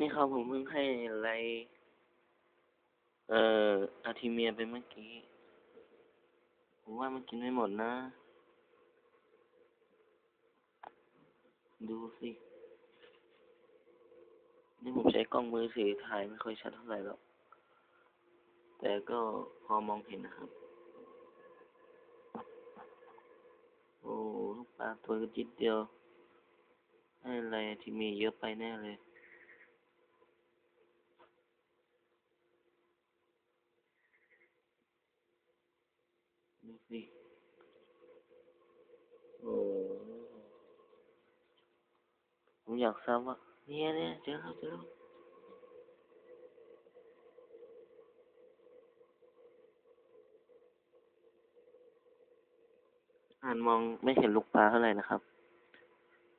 นี่ครับผมเพิ่งให้อะไรเอ่ออาทิเมียไปเมื่อกี้ ผมว่ามันกินไม่หมดนะ ดูสิ นี่ผมใช้กล้องมือถือถ่ายไม่ค่อยชัดเท่าไหร่หรอก แต่ก็พอมองเห็นนะครับ โอ้ลูกปลาตัวกระจิตเดียว ให้อะไรที่มีเยอะไปแน่เลย สิโอ้ผมอยากทราบว่าเนี่ยเนี่ยเจอแล้วเจอแล้วอ่านมองไม่เห็นลูกปลาเท่าไหร่นะครับ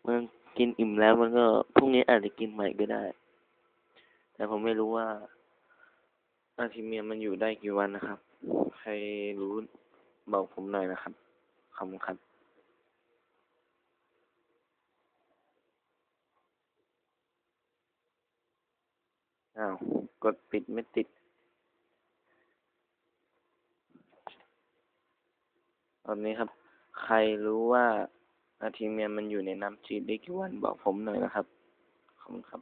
มันกินอิ่มแล้วมันก็พรุ่งนี้อาจจะกินใหม่ก็ได้ แต่ผมไม่รู้ว่าอาทิเมียมันอยู่ได้กี่วันนะครับ ใครรู้ บอกผมหน่อยนะครับ ขอบคุณครับอ้าวกดปิดไม่ติดตอนนี้ครับ ใครรู้ว่าอาทิเมียมันอยู่ในน้ำจืดได้กี่วันบอกผมหน่อยนะครับ ขอบคุณครับ